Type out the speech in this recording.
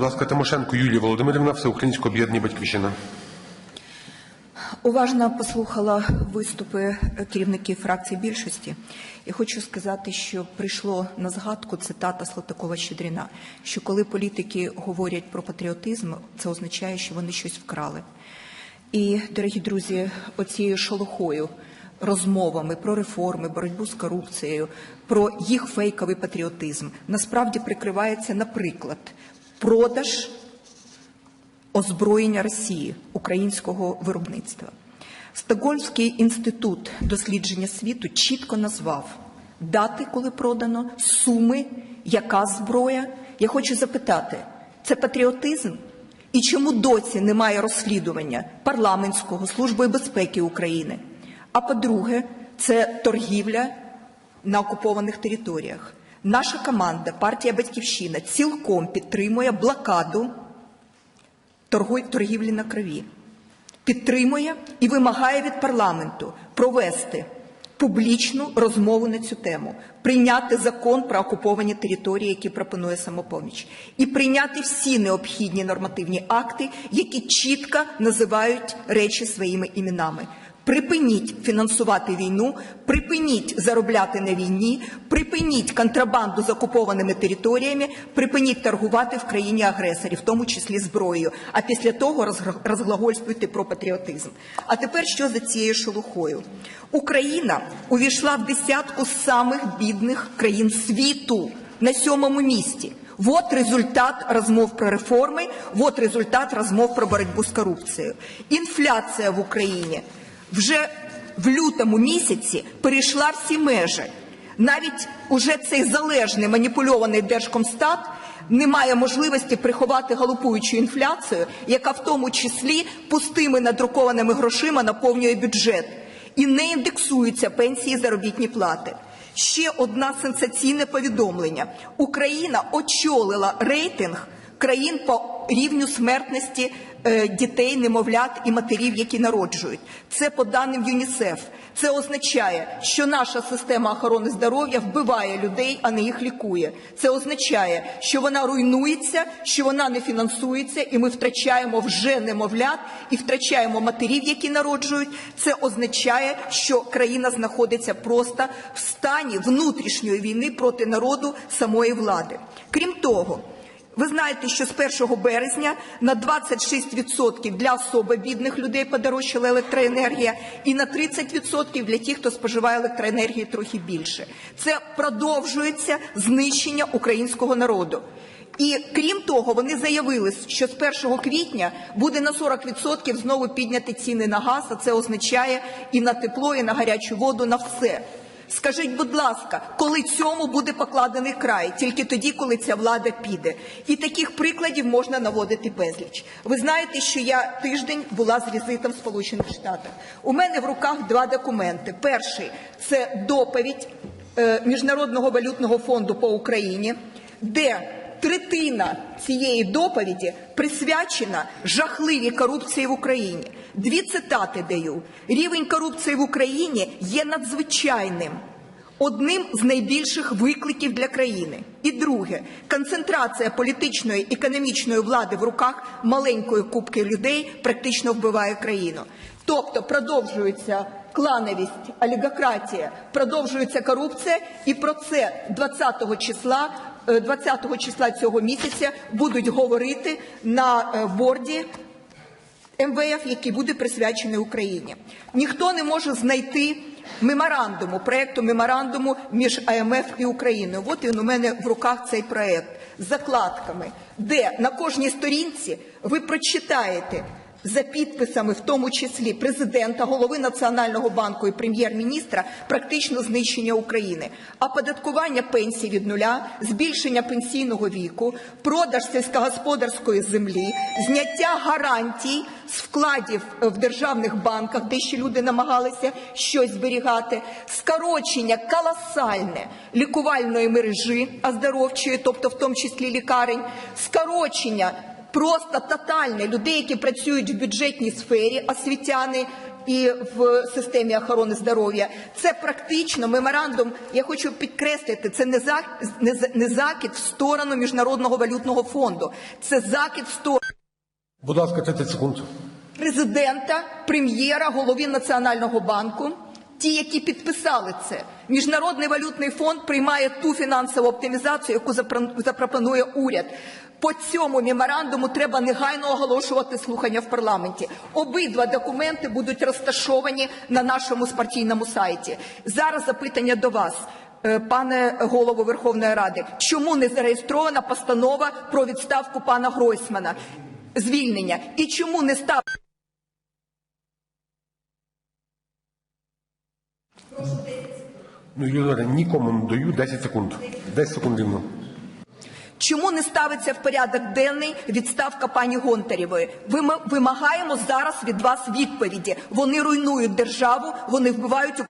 Будь ласка, Тимошенко Юлія Володимирівна, Всеукраїнське об'єднання Батьківщина. Уважно послухала виступи керівників фракції більшості і хочу сказати, що прийшло на згадку цитата Слотакова Щедріна, що коли політики говорять про патріотизм, це означає, що вони щось вкрали. І, дорогі друзі, оцією шолохою, розмовами про реформи, боротьбу з корупцією, про їх фейковий патріотизм насправді прикривається, наприклад, продаж озброєння Росії українського виробництва. Стокгольмський інститут дослідження світу чітко назвав дати, коли продано, суми, яка зброя. Я хочу запитати, це патріотизм? І чому досі немає розслідування парламентського служби безпеки України? А по-друге, це торгівля на окупованих територіях. Наша команда, партія Батьківщина, цілком підтримує блокаду торгівлі на крові, підтримує і вимагає від парламенту провести публічну розмову на цю тему, прийняти закон про окуповані території, який пропонує самопоміч, і прийняти всі необхідні нормативні акти, які чітко називають речі своїми іменами. Припиніть фінансувати війну, припиніть заробляти на війні, припиніть контрабанду з окупованими територіями, припиніть торгувати в країні агресорі, в тому числі зброєю. А після того розглагольствуйте про патріотизм. А тепер що за цією шелухою? Україна увійшла в десятку самих бідних країн світу на сьомому місці. Вот результат розмов про реформи, вот результат розмов про боротьбу з корупцією. Інфляція в Україні вже в лютому місяці перейшла всі межі. Навіть уже цей залежний маніпульований Держкомстат не має можливості приховати галопуючу інфляцію, яка в тому числі пустими надрукованими грошима наповнює бюджет і не індексуються пенсії заробітні плати. Ще одне сенсаційне повідомлення: Україна очолила рейтинг країн по рівню смертності е, дітей, немовлят і матерів, які народжують. Це по даним ЮНІСЕФ. Це означає, що наша система охорони здоров'я вбиває людей, а не їх лікує. Це означає, що вона руйнується, що вона не фінансується, і ми втрачаємо вже немовлят і втрачаємо матерів, які народжують. Це означає, що країна знаходиться просто в стані внутрішньої війни проти народу самої влади. Крім того. Ви знаєте, що з 1 березня на 26% для особо бідних людей подорожчала електроенергія і на 30% для тих, хто споживає електроенергії трохи більше. Це продовжується знищення українського народу. І крім того, вони заявили, що з 1 квітня буде на 40% знову підняти ціни на газ, а це означає і на тепло, і на гарячу воду, на все. Скажіть, будь ласка, коли цьому буде покладений край? Тільки тоді, коли ця влада піде. І таких прикладів можна наводити безліч. Ви знаєте, що я тиждень була з візитом в Сполучених Штатах. У мене в руках два документи. Перший це доповідь е, Міжнародного валютного фонду по Україні, де Третина цієї доповіді присвячена жахливій корупції в Україні. Дві цитати даю. Рівень корупції в Україні є надзвичайним. Одним з найбільших викликів для країни. І друге, концентрація політичної економічної влади в руках маленької кубки людей практично вбиває країну. Тобто продовжується клановість, олігократія, продовжується корупція, і про це 20 числа. е, 20 числа цього місяця будуть говорити на е, борді МВФ, який буде присвячений Україні. Ніхто не може знайти меморандуму, проекту меморандуму між АМФ і Україною. От він у мене в руках цей проект з закладками, де на кожній сторінці ви прочитаєте за підписами, в тому числі президента, голови Національного банку і прем'єр-міністра, практично знищення України. Оподаткування пенсій від нуля, збільшення пенсійного віку, продаж сільськогосподарської землі, зняття гарантій з вкладів в державних банках, де ще люди намагалися щось зберігати, скорочення колосальне лікувальної мережі оздоровчої, тобто в тому числі лікарень, скорочення просто тотальне людей, які працюють в бюджетній сфері, освітяни і в системі охорони здоров'я. Це практично меморандум. Я хочу підкреслити, це не за не, не закид в сторону міжнародного валютного фонду. Це закид в сторону. Будь ласка, 30 секунд. президента, прем'єра, голові Національного банку. Ті, які підписали це, міжнародний валютний фонд приймає ту фінансову оптимізацію, яку запропонує уряд. По цьому меморандуму треба негайно оголошувати слухання в парламенті. Обидва документи будуть розташовані на нашому спартійному сайті. Зараз запитання до вас. Е, Пане голово Верховної Ради, чому не зареєстрована постанова про відставку пана Гройсмана? Звільнення і чому не став Ну, Юлія, нікому не даю 10 секунд. 10 секунд вільно. Чому не ставиться в порядок денний відставка пані Гонтарєвої? Ми Вимагаємо зараз від вас відповіді. Вони руйнують державу, вони вбивають.